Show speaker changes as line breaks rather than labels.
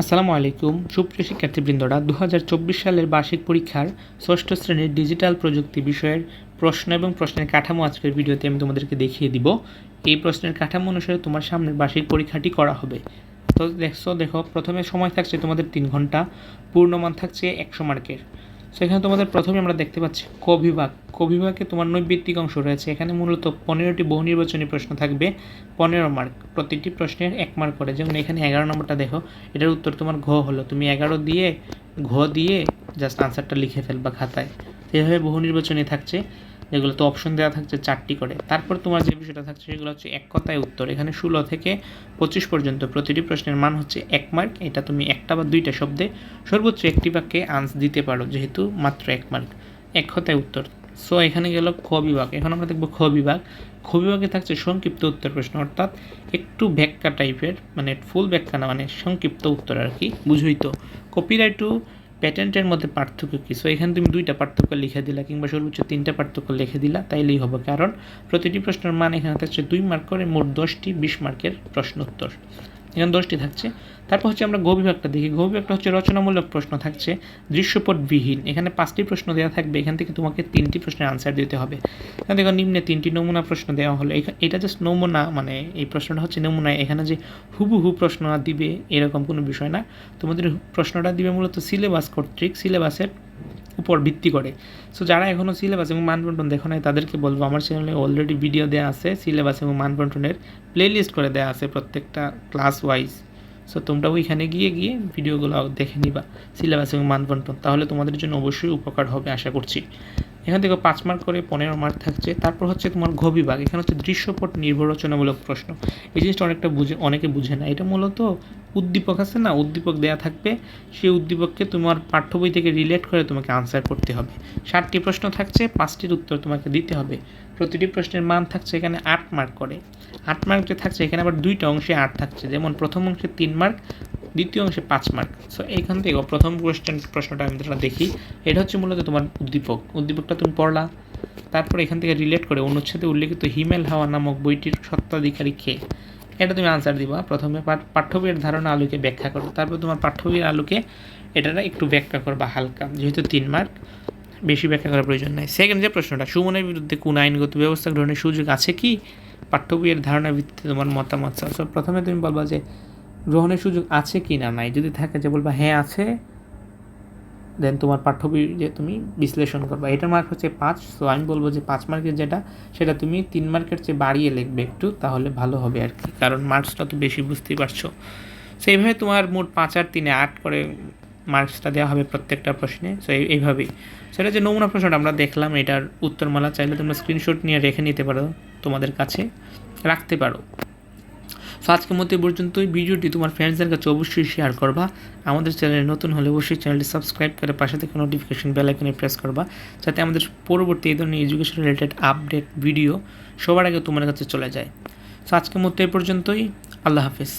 আসসালামু আলাইকুম। সুপ্রিয় শিক্ষার্থীবৃন্দরা দু হাজার চব্বিশ সালের বার্ষিক পরীক্ষার ষষ্ঠ শ্রেণির ডিজিটাল প্রযুক্তি বিষয়ের প্রশ্ন এবং প্রশ্নের কাঠামো আজকের ভিডিওতে আমি তোমাদেরকে দেখিয়ে দিব। এই প্রশ্নের কাঠামো অনুসারে তোমার সামনের বার্ষিক পরীক্ষাটি করা হবে। তো দেখছ, দেখো, প্রথমে সময় থাকছে তোমাদের তিন ঘণ্টা, পূর্ণমান থাকছে একশো মার্কের। সেখানে তোমাদের প্রথমে আমরা দেখতে পাচ্ছি কবিভাগ। কবিভাগে তোমার নৈবৃত্তিক অংশ রয়েছে। এখানে মূলত পনেরোটি বহু নির্বাচনী প্রশ্ন থাকবে। পনেরো মার্ক প্রতিটি প্রশ্নের এক মার্ক করে। যেমন এখানে এগারো নম্বরটা দেখো, এটার উত্তর তোমার ঘ হলো। তুমি এগারো দিয়ে, ঘ দিয়ে জাস্ট আনসারটা লিখে ফেলবা খাতায়। এভাবে বহু নির্বাচনী থাকছে। যেগুলো তো অপশন দেওয়া থাকছে চারটি করে। তারপর তোমার যে বিষয়টা থাকছে সেগুলো হচ্ছে এক কথায় উত্তর। এখানে ষোলো থেকে পঁচিশ পর্যন্ত প্রতিটি প্রশ্নের মান হচ্ছে এক মার্ক এটা তুমি একটা বা দুইটা শব্দে সর্বোচ্চ একটি বাক্যে আনস দিতে পারো, যেহেতু মাত্র এক মার্ক এক কথায় উত্তর। সো এখানে গেল খ বিভাগ। এখন আমরা দেখব খ বিভাগ। খ বিভাগে থাকছে সংক্ষিপ্ত উত্তর প্রশ্ন, অর্থাৎ একটু ব্যাখ্যা টাইপের মানে ফুল ব্যাখ্যা না মানে সংক্ষিপ্ত উত্তর আর কি, বুঝই তো। কপিরাইট প্যাটেন্টের মধ্যে পার্থক্য কী? সো এখানে তুমি দুইটা পার্থক্য লিখে দিলা কিংবা সর্বোচ্চ তিনটা পার্থক্য লিখে দিলা, তাইলেই হবে। কারণ প্রতিটি প্রশ্নের মান এখানে থাকছে দুই মার্ক করে মোট দশটি বিশ মার্কের প্রশ্ন উত্তর এখানে দশটি থাকছে। তারপর হচ্ছে আমরা গবিভাগটা দেখি। গবিভাগটা হচ্ছে রচনামূলক প্রশ্ন থাকছে, দৃশ্যপটবিহীন। এখানে পাঁচটি প্রশ্ন দেওয়া থাকবে, এখান থেকে তোমাকে তিনটি প্রশ্নের আনসার দিতে হবে। এখানে দেখো নিম্নে তিনটি নমুনা প্রশ্ন দেওয়া হলো। এটা জাস্ট নমুনা মানে এই প্রশ্নটা হচ্ছে নমুনা এখানে যে হুবহু প্রশ্ন দিবে, এরকম কোনো বিষয় না। তোমাদের প্রশ্নটা দিবে মূলত সিলেবাস কর্তৃক। সিলেবাসের উপর ভিত্তি করে। সো যারা এখনও সিলেবাস এবং মানবন্টন দেখো নাই, তাদেরকে বলব, আমার চ্যানেলে অলরেডি ভিডিও দেওয়া আছে সিলেবাস এবং মানবন্টনের প্লেলিস্ট করে দেওয়া আছে প্রত্যেকটা ক্লাস ওয়াইজ সো তোমরা ওইখানে গিয়ে গিয়ে ভিডিওগুলো দেখে নিবা সিলেবাস এবং মানবন্টন তাহলে তোমাদের জন্য অবশ্যই উপকার হবে, আশা করছি। এখান থেকে পাঁচ মার্ক করে পনেরো মার্ক থাকছে। তারপর হচ্ছে তোমার ঘ এখানে হচ্ছে দৃশ্যপট নির্ভর রচনামূলক প্রশ্ন। এই জিনিসটা অনেকটা বুঝে, অনেকে বুঝে না। এটা মূলত উদ্দীপক আছে না, উদ্দীপক দেয়া থাকবে। সেই উদ্দীপককে তোমার পাঠ্য বই থেকে রিলেট করে তোমাকে আনসার করতে হবে। ষাটটি প্রশ্ন থাকছে, পাঁচটির উত্তর তোমাকে দিতে হবে। প্রতিটি প্রশ্নের মান থাকছে এখানে আট মার্ক করে। আট মার্ক যে থাকছে, এখানে আবার দুইটা অংশে আট থাকছে। যেমন প্রথম অংশে তিন মার্ক দ্বিতীয় অংশে পাঁচ মার্ক সো এইখান থেকে প্রথম কোয়েশ্চেন প্রশ্নটা আমি যেটা দেখি, এটা হচ্ছে মূলত তোমার উদ্দীপক। উদ্দীপকটা তুমি পড়লা, তারপর এখান থেকে রিলেট করে অনুচ্ছেদে উল্লেখিত হিমেল হাওয়া নামক বইটির সত্ত্বাধিকারী কে? এটা তুমি আনসার দিবা। প্রথমে পাঠ- পাঠ্য বইয়ের ধারণা আলোকে ব্যাখ্যা করো। তারপর তোমার পাঠ্য বইয়ের আলোকে এটা একটু ব্যাখ্যা করবা হালকা, যেহেতু তিন মার্ক বেশি ব্যাখ্যা করার প্রয়োজন নাই। সেকেন্ড যে প্রশ্নটা, সুমনের বিরুদ্ধে কোন আইনগত ব্যবস্থা গ্রহণের সুযোগ আছে কি? পাঠ্য বইয়ের ধারণার ভিত্তিতে তোমার মতামত চাও। প্রথমে তুমি বলবা যে, গ্রহণের সুযোগ আছে কি না নাই? যদি থাকে যে বলবা হ্যাঁ আছে দেন তোমার পাঠ্য যে তুমি বিশ্লেষণ করবা, এটার মার্ক হচ্ছে পাঁচ সো আমি বলব যে পাঁচ মার্কের যেটা, সেটা তুমি তিন মার্কের চেয়ে বাড়িয়ে লিখবে একটু, তাহলে ভালো হবে আর কি, কারণ মার্কসটা তো বেশি বুঝতেই পারছ। সেইভাবে তোমার মোট পাঁচ আর তিনে আট করে মার্কসটা দেওয়া হবে প্রত্যেকটা প্রশ্নে সো এইভাবেই। সেটা যে নমুনা প্রশ্নটা আমরা দেখলাম এটার উত্তরমালা, চাইলে তোমরা স্ক্রিনশট নিয়ে রেখে নিতে পারো তোমাদের কাছে, রাখতে পারো। সো আজকের মধ্যে পর্যন্ত পর্যন্তই। ভিডিওটি তোমার ফ্রেন্ডসদের কাছে অবশ্যই শেয়ার করবা। আমাদের চ্যানেলে নতুন হলে অবশ্যই চ্যানেলটি সাবস্ক্রাইব করে পাশে থেকে নোটিফিকেশন বেল আইকনে প্রেস করবা, যাতে আমাদের পরবর্তী এই ধরনের এডুকেশন রিলেটেড আপডেট ভিডিও সবার আগে তোমার কাছে চলে যায়। সো আজকের মধ্যে এই পর্যন্তই। আল্লাহ হাফিজ।